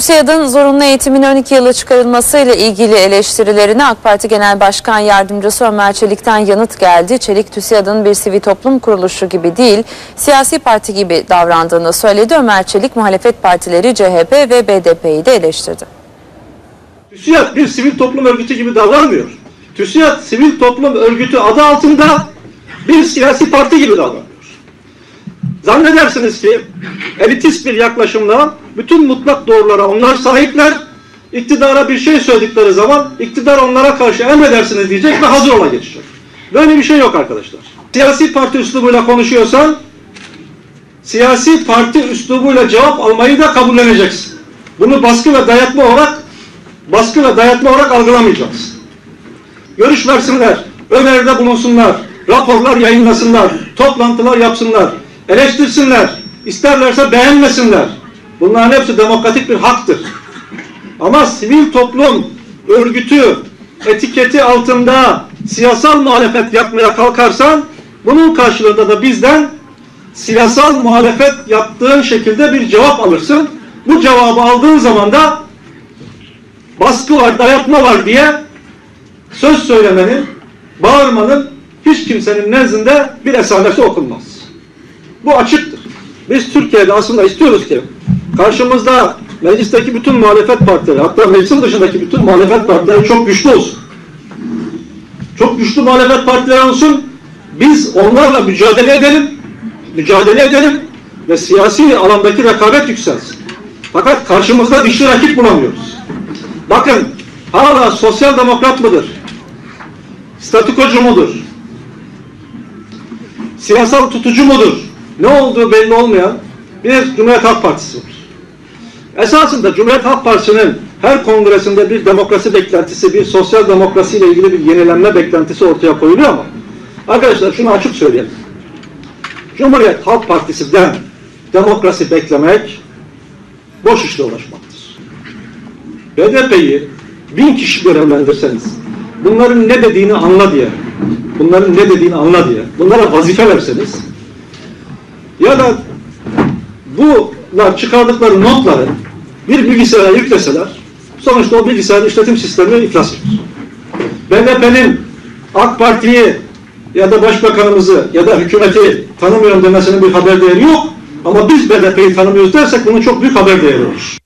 TÜSİAD'ın zorunlu eğitimin 12 yıla çıkarılmasıyla ilgili eleştirilerine AK Parti Genel Başkan Yardımcısı Ömer Çelik'ten yanıt geldi. Çelik TÜSİAD'ın bir sivil toplum kuruluşu gibi değil, siyasi parti gibi davrandığını söyledi. Ömer Çelik muhalefet partileri CHP ve BDP'yi de eleştirdi. TÜSİAD bir sivil toplum örgütü gibi davranmıyor. TÜSİAD sivil toplum örgütü adı altında bir siyasi parti gibi davranıyor. Zannedersiniz ki elitist bir yaklaşımla bütün mutlak doğrulara onlar sahipler, iktidara bir şey söyledikleri zaman iktidar onlara karşı emredersiniz diyecek ve hazır ola geçecek. Böyle bir şey yok arkadaşlar. Siyasi parti üslubuyla konuşuyorsan siyasi parti üslubuyla cevap almayı da kabulleneceksin. Bunu baskı ve dayatma olarak baskı ve dayatma olarak algılamayacağız. Görüş versinler, öneride bulunsunlar, raporlar yayınlasınlar, toplantılar yapsınlar, eleştirsinler, isterlerse beğenmesinler. Bunların hepsi demokratik bir haktır. Ama sivil toplum örgütü etiketi altında siyasal muhalefet yapmaya kalkarsan bunun karşılığında da bizden siyasal muhalefet yaptığın şekilde bir cevap alırsın. Bu cevabı aldığın zaman da baskı var, dayatma var diye söz söylemenin, bağırmanın hiç kimsenin nezdinde bir esamesi okunmaz. Bu açıktır. Biz Türkiye'de aslında istiyoruz ki karşımızda meclisteki bütün muhalefet partileri, hatta meclisin dışındaki bütün muhalefet partileri çok güçlü olsun. Çok güçlü muhalefet partileri olsun. Biz onlarla mücadele edelim, mücadele edelim ve siyasi alandaki rekabet yükselsin. Fakat karşımızda dişli rakip bulamıyoruz. Bakın hala sosyal demokrat mıdır? Statükocu mudur? Siyasal tutucu mudur? Ne olduğu belli olmayan bir Cumhuriyet Halk Partisi var. Esasında Cumhuriyet Halk Partisi'nin her kongresinde bir demokrasi beklentisi, bir sosyal demokrasiyle ilgili bir yenilenme beklentisi ortaya koyuluyor ama arkadaşlar şunu açık söyleyelim. Cumhuriyet Halk Partisi'den demokrasi beklemek boş işle uğraşmaktır. BDP'yi bin kişi görevlendirseniz, bunların ne dediğini anla diye, bunların ne dediğini anla diye, bunlara vazife verseniz, ya da bunlar çıkardıkları notları bir bilgisayara yükleseler, sonuçta o bilgisayarın işletim sistemi iflas eder. BDP'nin AK Parti'yi ya da başbakanımızı ya da hükümeti tanımıyorum demesinin bir haber değeri yok. Ama biz BDP'yi tanımıyoruz dersek bunun çok büyük haber değeri olur.